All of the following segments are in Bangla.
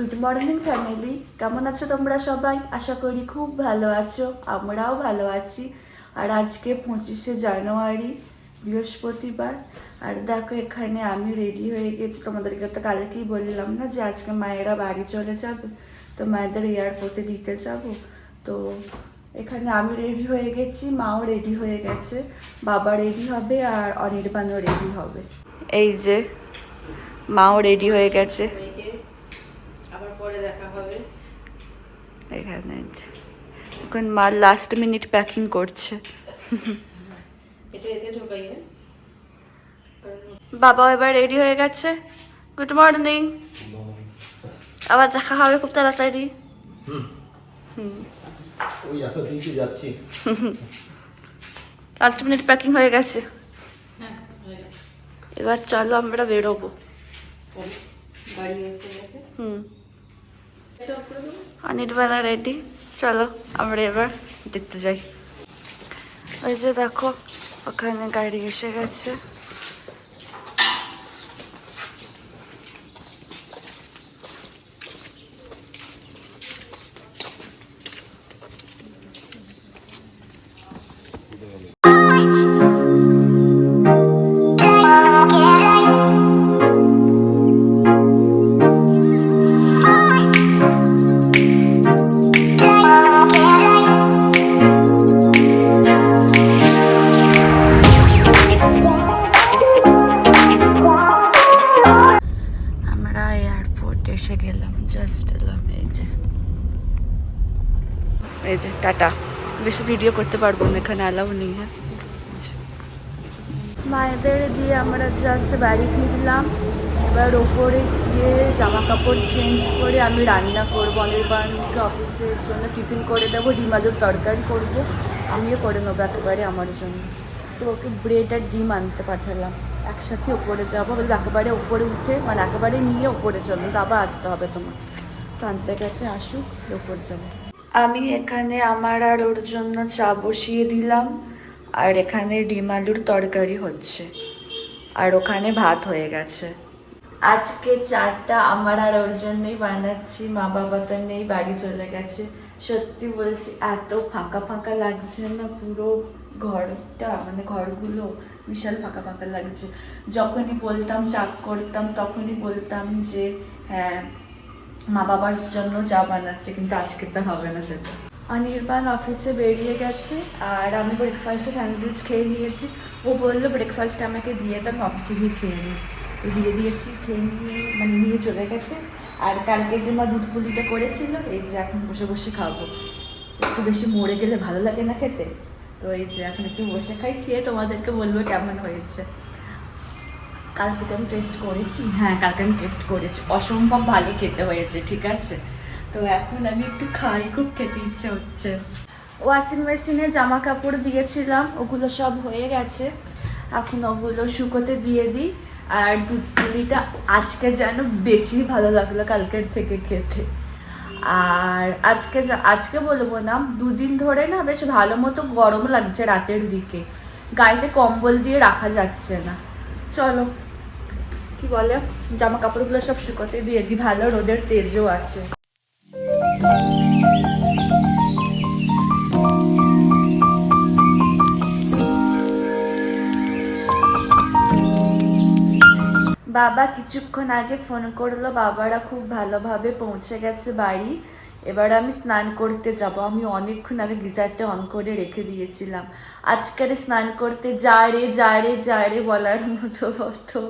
গুড মর্নিং ফ্যামিলি কেমন আছো তোমরা সবাই? আশা করি খুব ভালো আছো। আমরাও ভালো আছি। আর আজকে পঁচিশে জানুয়ারি, বৃহস্পতিবার। আর দেখো, এখানে আমি রেডি হয়ে গেছি। তোমাদেরকে তো কালকেই বললাম না যে আজকে মায়েরা বাড়ি চলে যাবে। তো মায়েদের এয়ারপোর্টে দিতে যাব। তো এখানে আমি রেডি হয়ে গেছি, মাও রেডি হয়ে গেছে। বাবা রেডি হবে আর অনির্বাণও রেডি হবে। এই যে, মাও রেডি হয়ে গেছে মেয়েকে আবার পরে দেখা হবে এখানে এখন মা লাস্ট মিনিট প্যাকিং করছে। বাবা এবার রেডি হয়ে গেছে। গুড মর্নিং আবার দেখা হবে খুব তাড়াতাড়ি। লাস্ট মিনিট প্যাকিং হয়ে গেছে। হ্যাঁ হয়ে গেছে। এবার চলো আমরা বেরোবো। হুম। অনির্বাণা রেডি চলো আমরা এবার দেখতে যাই ওই যে দেখো ওখানে গাড়ি এসে গেছে এসে গেলাম জাস্ট এলাম এই যে। এই যে টাটা। বেশি ভিডিও করতে পারব না এখানে অ্যালাউ নেই হ্যাঁ? মায়েদের দিয়ে আমরা জাস্ট বাড়ি ফিরলাম এবার ওপরে গিয়ে জামা কাপড় চেঞ্জ করে আমি রান্না করব। অনির্বাণকে অফিসের জন্য টিফিন করে দেবো ডিম আলুর তরকারি করব। আমিও করে নেব একেবারে আমার জন্য। তো ওকে ব্রেড আর ডিম আনতে পাঠালাম। একসাথে ওপরে যাব। বলব একেবারে ওপরে উঠে মানে একেবারে নিয়ে ওপরে চলো আবার আসতে হবে তোমার তো আনতে গেছে আসুক ওপরে যাব। আমি এখানে আমার আর ওর জন্য চা বসিয়ে দিলাম আর এখানে ডিম আলুর তরকারি হচ্ছে আর ওখানে ভাত হয়ে গেছে। আজকে চাটা আমার আর ওর জন্যই বানাচ্ছি মা বাবা তো নেই বাড়ি চলে গেছে। সত্যি বলছি এত ফাঁকা ফাঁকা লাগছে না পুরো ঘরটা মানে ঘরগুলো বিশাল ফাঁকা ফাঁকা লাগছে। যখনই বলতাম চাপ করতাম, তখনই বলতাম যে হ্যাঁ মা বাবার জন্য চা বানাচ্ছে, কিন্তু আজকে তো হবে না সেটা। অনির্বাণ অফিসে বেরিয়ে গেছে, আর আমি ব্রেকফাস্টে স্যান্ডউইচ খেয়ে নিয়েছি। ও বলল ব্রেকফাস্ট আমাকে দিয়ে দাও, আমি অফিসে গিয়ে খেয়ে নিই। তো দিয়ে দিয়েছি, খেয়ে নিয়ে মানে নিয়ে চলে গেছে। আর কালকে যে মা দুধ পুলিটা করেছিল, এই যে এখন বসে বসে খাব। একটু বেশি মরে গেলে ভালো লাগে না খেতে? তো এই যে এখন একটু বসে খাই, খেয়ে তোমাদেরকে বলব কেমন হয়েছে। কালকে তো আমি টেস্ট করেছি। হ্যাঁ কালকে আমি টেস্ট করেছি। অসম্ভব ভালো খেতে হয়েছে, ঠিক আছে? তো এখন আমি একটু খাই, খুব খেতে ইচ্ছে হচ্ছে। ওয়াশিং মেশিনে জামা কাপড় দিয়েছিলাম, ওগুলো সব হয়ে গেছে। এখন ওগুলো শুকোতে দিয়ে দিই। আর দুধ পুলিটা আজকে যেন বেশি ভালো লাগল কালকের থেকে খেতে। আর আজকে আজকে বলব না, দুদিন ধরে না বেশ ভালো মতো গরম লাগছে রাতের দিকে। গায়েতে কম্বল দিয়ে রাখা যাচ্ছে না। চলো, কি বলে? জামা কাপড়গুলো সব শুকোতে দিয়ে দিই, ভালো রোদের তেজও আছে। বাবা কিছুক্ষণ আগে ফোন করল, বাবারা খুব ভালোভাবে পৌঁছে গেছে বাড়ি। এবার আমি স্নান করতে যাব। আমি অনেকক্ষণ আগে গিজারটা অন করে রেখে দিয়েছিলাম। আজকের স্নান করতে যা রে যা রে যা রে বলার মতো মতো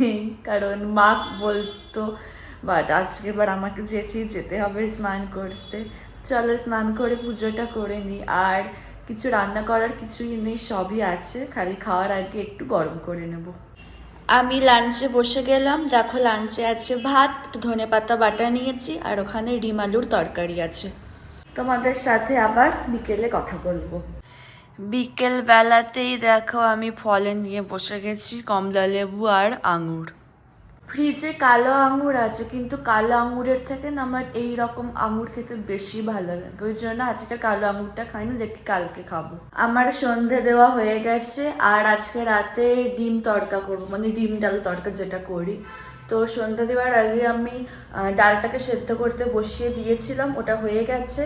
নেই। কারণ মা বলতো, বাট আজকে এবার আমাকে যেচেই যেতে হবে স্নান করতে। চলো স্নান করে পুজোটা করে নিই। আর কিছু রান্না করার কিছুই নেই, সবই আছে। খালি খাওয়ার আগে একটু গরম করে নেব। আমি লাঞ্চে বসে গেলাম। দেখো লাঞ্চে আছে ভাত একটু ধনে পাতা বাটা নিয়েছি আর ওখানে ডিম আলুর তরকারি আছে। তোমাদের সাথে আবার বিকেলে কথা বলব। বিকেল বেলাতেই দেখো আমি ফলে নিয়ে বসে গেছি কমলা লেবু আর আঙুর। ফ্রিজে কালো আঙুর আছে, কিন্তু কালো আঙুরের থেকে না আমার এই রকম আঙুর খেতে বেশি ভালো লাগে। ওই জন্য আজকে কালো আঙুরটা খাইনি, দেখি কালকে খাব। আমার সন্ধে দেওয়া হয়ে গেছে, আর আজকে রাতে ডিম তড়কা করব মানে ডিম ডাল তড়কা যেটা করি। তো সন্ধ্যা দেওয়ার আগে আমি ডালটাকে সেদ্ধ করতে বসিয়ে দিয়েছিলাম, ওটা হয়ে গেছে।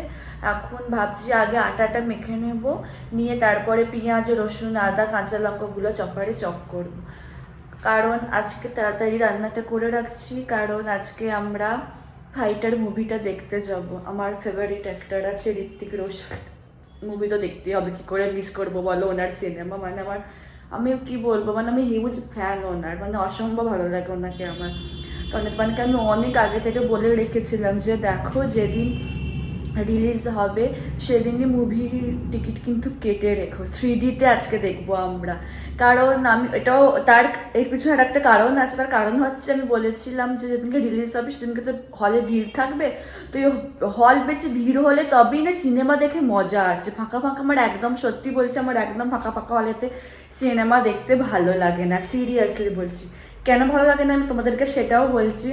এখন ভাবছি আগে আটাটা মেখে নেব, নিয়ে তারপরে পেঁয়াজ, রসুন, আদা, কাঁচা লঙ্কাগুলো চপারে চপ করব। কারণ আজকে তাড়াতাড়ি রান্নাটা করে রাখছি, কারণ আজকে আমরা ফাইটার মুভিটা দেখতে যাব। আমার ফেভারিট অ্যাক্টর আছে ঋত্বিক রোশন। মুভি তো দেখতেই হবে, কী করে মিস করব বলো? ওনার সিনেমা মানে আমার, আমি কি বলব? মানে আমি হিউজ ফ্যান ওনার মানে অসম্ভব ভালো লাগে ওনাকে আমার। তো অনির্বাণকে আমি অনেক আগে থেকে বলে রেখেছিলাম যে দেখো যেদিন রিলিজ হবে, সেদিনই মুভির টিকিট কিন্তু কেটে রেখো। থ্রি ডিতে আজকে দেখব আমরা। কারণ আমি এটাও, তার, এর পিছনে আর একটা কারণ আছে। তার কারণ হচ্ছে আমি বলেছিলাম যে যেদিনকে রিলিজ হবে, সেদিনকে তো হলে ভিড় থাকবে। তো হল বেশি ভিড় হলে তবেই না সিনেমা দেখে মজা আছে। ফাঁকা ফাঁকা আমার একদম, সত্যি বলছি, আমার একদম ফাঁকা ফাঁকা হলেতে সিনেমা দেখতে ভালো লাগে না। সিরিয়াসলি বলছি। কেন ভালো লাগে না আমি তোমাদেরকে সেটাও বলছি।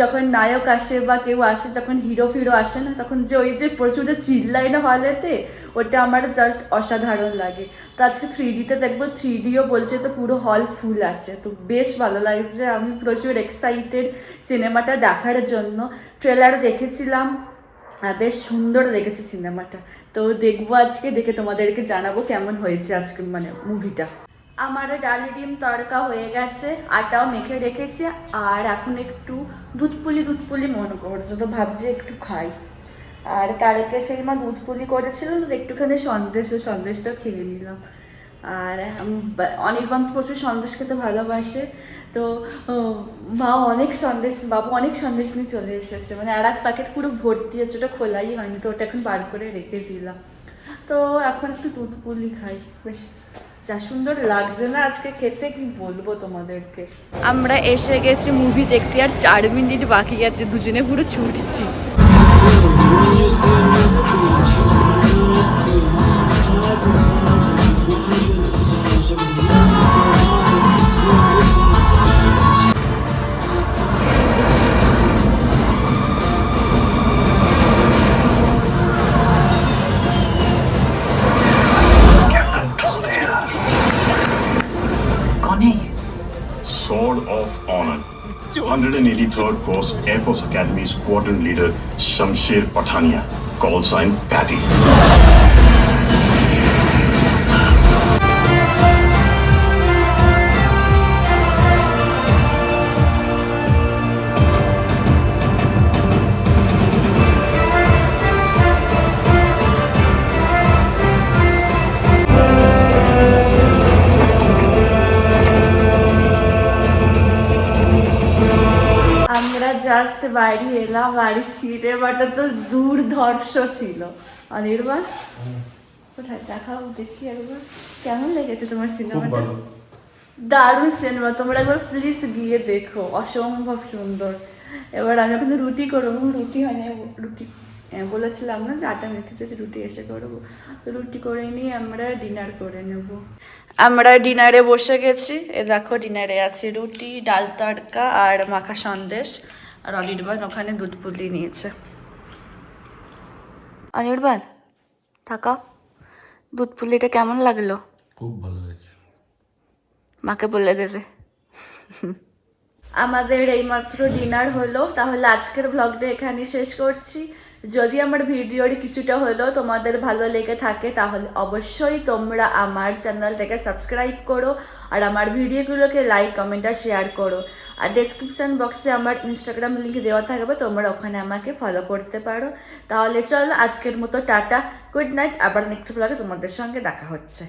যখন নায়ক আসে বা কেউ আসে, যখন হিরো ফিরো আসে না, তখন যে ওই যে প্রচুর যে চিল্লাই না হলেতে, ওটা আমার জাস্ট অসাধারণ লাগে। তো আজকে থ্রি ডিতে দেখব থ্রি ডিও বলছে তো পুরো হল ফুল আছে। তো বেশ ভালো লাগছে, আমি প্রচুর এক্সাইটেড সিনেমাটা দেখার জন্য। ট্রেলার দেখেছিলাম বেশ সুন্দর লেগেছে সিনেমাটা। তো দেখব আজকে, দেখে তোমাদেরকে জানাব কেমন হয়েছে আজকে মানে মুভিটা আমার ডালি ডিম তড়কা হয়ে গেছে, আটাও মেখে রেখেছি, আর এখন একটু দুধ পুলি দুধ পুলি মনে করছে, তো ভাবছি একটু খাই। আর কালকে সেই মা দুধ পুলি করেছিল, তো একটুখানি সন্দেশ সন্দেশটা খেয়ে নিলাম। আর অনির্বাণ প্রচুর সন্দেশ খেতে ভালোবাসে, তো মা অনেক সন্দেশ, বাবু অনেক সন্দেশ নিয়ে চলে এসেছে মানে আর এক প্যাকেট পুরো ভর্তি হচ্ছে ওটা খোলাই হয়নি, তো ওটা এখন বার করে রেখে দিলাম। তো এখন একটু দুধ পুলি খাই, বেশ। যা সুন্দর লাগছে না আজকে খেতে কি বলব তোমাদেরকে আমরা এসে গেছি মুভি দেখতে আর চার মিনিট বাকি আছে দুজনে পুরো ছুটছি Sword of Honor. 183rd Coast Air Force Academy Squadron Leader Shamsher Pathania, call sign Patty. Just বাড়ি এলাম বাড়ি বাড়ির সিনেমাটা তো দুর্ধর্ষ ছিল। অনির্বাণ? কোথায়? দেখাও দেখি একবার। কেমন লেগেছে তোমার সিনেমাটা দারুণ সিনেমা তোমরা একবার প্লিজ গিয়ে দেখো। অসম্ভব সুন্দর। এবার আমি এখন রুটি করব। রুটি হয়নি। রুটি হ্যাঁ, বলেছিলাম না যে আটা মেখেছে যে রুটি এসে করব। তো রুটি করে নিয়ে আমরা ডিনার করে নেব। আমরা ডিনারে বসে গেছি। এ দেখো ডিনারে আছে রুটি ডাল তড়কা আর মাখা সন্দেশ। আর অনির্বাণ ওখানে দুধ পুলি নিয়েছে। অনির্বাণ থাকা। দুধ পুলিটা কেমন লাগল? খুব ভালো হয়েছে। মাকে বলে দেবে। আমাদের এইমাত্র ডিনার হলো তাহলে আজকের ব্লগটা এখানে শেষ করছি। যদি আমার ভিডিওটি কিছুটা হলেও তোমাদের ভালো লেগে থাকে, তাহলে অবশ্যই তোমরা আমার চ্যানেলটাকে সাবস্ক্রাইব করো আর আমার ভিডিওগুলোকে লাইক কমেন্ট আর শেয়ার করো। আর ডেসক্রিপশন বক্সে আমার ইনস্টাগ্রাম লিঙ্ক দেওয়া থাকবে, তোমরা ওখানে আমাকে ফলো করতে পারো। তাহলে চলো আজকের মতো টাটা গুড নাইট আবার নেক্সট ব্লগে তোমাদের সঙ্গে দেখা হচ্ছে।